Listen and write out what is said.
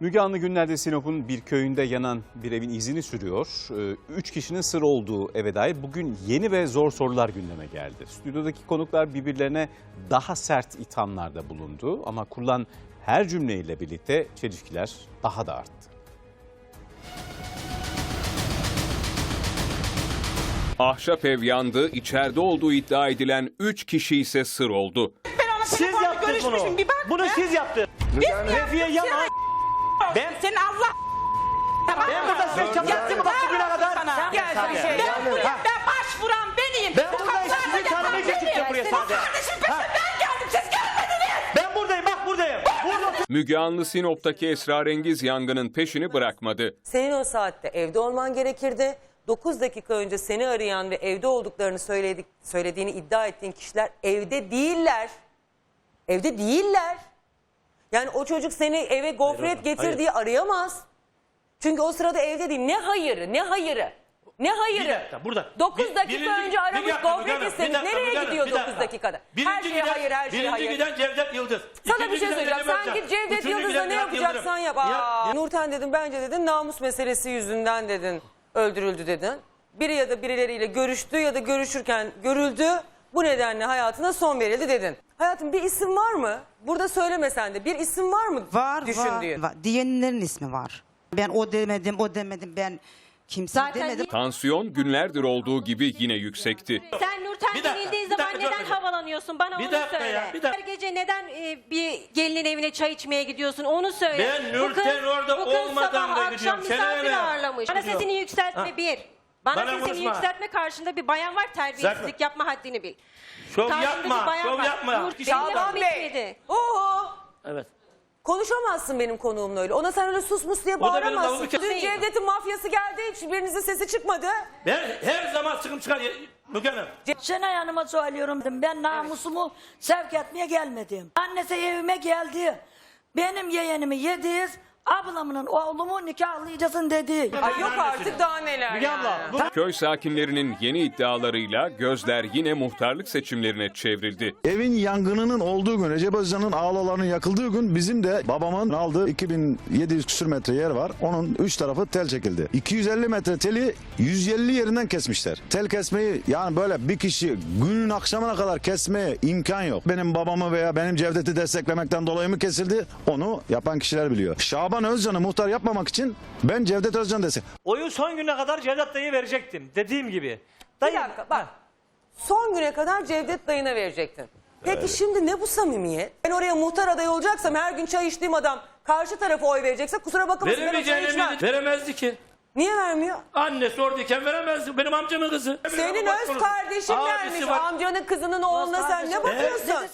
Müge Anlı günlerde Sinop'un bir köyünde yanan bir evin izini sürüyor. Ee, Üç kişinin sır olduğu eve dair bugün yeni ve zor sorular gündeme geldi. Stüdyodaki konuklar birbirlerine daha sert ithamlarda bulundu ama kurulan her cümleyle birlikte çelişkiler daha da arttı. Ahşap ev yandı, içeride olduğu iddia edilen 3 kişi ise sır oldu. Ben Siz telefonla yaptınız görüşmüşüm. bunu. Bir bak. Bunu be. siz yaptınız. Biz mi Refiye yaptık? yalan. Sen- Ben- Senin Allah Ben burada size çalıştım bak bugüne kadar. sana. Gel Ben sen gel. buraya Ha. ben başvuran beniyim. Ben Bu buradayım, sizin için benim. çıktım buraya sadece. kardeşin peşinden geldim. Siz gelmediniz. Ben buradayım bak buradayım. Burada Müge Anlı Sinop'taki esrarengiz yangının peşini bırakmadı. Senin o saatte evde olman gerekirdi. 9 dakika önce seni arayan ve evde olduklarını söyledik, söylediğini iddia ettiğin kişiler evde değiller. Evde değiller. Yani o çocuk seni eve gofret getir hayır. diye arayamaz. Çünkü o sırada evde değil. Ne hayırı, ne hayırı? Ne hayırı? Bir dakika, burada. 9 Bir- dakika birinci- önce aramış gofret istemiş. Nereye dakika, gidiyor bir 9 dakika. dakikada? Birinci her şeye giden- hayır, her şeye birinci hayır. giden Cevdet Yıldız. Sana bir şey söyleyeceğim. Sen git Cevdet Yıldız'la ne yapacaksan yap. Ya- Aa, Nurten dedim bence dedin namus meselesi yüzünden dedin öldürüldü dedin. Biri ya da birileriyle görüştü ya da görüşürken görüldü. Bu nedenle hayatına son verildi dedin. Hayatım bir isim var mı? Burada söylemesen de bir isim var mı Var düşündüğün? var, var. Diyenlerin ismi var. Ben o demedim, o demedim, ben kimse Zaten demedim. Tansiyon günlerdir olduğu gibi yine yüksekti. Sen Nurten Bir dakika, denildiği bir zaman dakika, neden dur, dur. havalanıyorsun? Bana Bir onu dakika söyle. ya, bir dakika. Her gece neden e, bir gelinin evine çay içmeye gidiyorsun? Onu söyle. Ben Nurten orada bu kız olmadan sabah da akşam gidiyorum. Seni misafir ağırlamış. Bana Gidiyorum. sesini yükseltme Ha. bir. Bana, Bana sesini konuşma. yükseltme karşında bir bayan var terbiyesizlik Zaten- yapma haddini bil. Şov Karşında yapma, bir bayan şov var. yapma. Nur, Şaban Bey. Oho. Evet. Konuşamazsın benim konuğumla öyle. Ona sen öyle sus mus diye O da benim bağıramazsın. Dün Cevdet'in mafyası geldi hiç birinizin sesi çıkmadı. Ben her zaman sıkıntı çıkar. Müge Hanım. Şenay Hanım'a söylüyorum dedim. Ben namusumu sevk etmeye gelmedim. Annesi evime geldi. Benim yeğenimi yediz. Ablamın oğlumu nikahlayacaksın dedi. Ay yok artık daha neler Müge abla. Bu Köy sakinlerinin yeni iddialarıyla gözler yine muhtarlık seçimlerine çevrildi. Evin yangınının olduğu gün Recep Özcan'ın ağlalarının yakıldığı gün bizim de babamın aldığı 2700 küsür metre yer var. Onun 3 tarafı tel çekildi. 250 metre teli 150 yerinden kesmişler. Tel kesmeyi yani böyle bir kişi günün akşamına kadar kesmeye imkan yok. Benim babamı veya benim Cevdet'i desteklemekten dolayı mı kesildi? Onu yapan kişiler biliyor. Şaban Özcan'ı muhtar yapmamak için ben Cevdet Özcan desek. Oyun son güne kadar Cevdet dayı verecektim. Dediğim gibi. Bir Dayı, dakika bak. Son güne kadar Cevdet dayına verecektin. Peki şimdi ne bu samimiyet? Ben oraya muhtar adayı olacaksam her gün çay içtiğim adam karşı tarafa oy verecekse kusura bakmasın. Veremeyeceğini veremezdi ki. Niye vermiyor? Annesi oradayken veremezdi. Benim amcamın kızı. Senin öz kardeşin vermiş. var. Amcanın kızının oğluna sen ne bakıyorsun?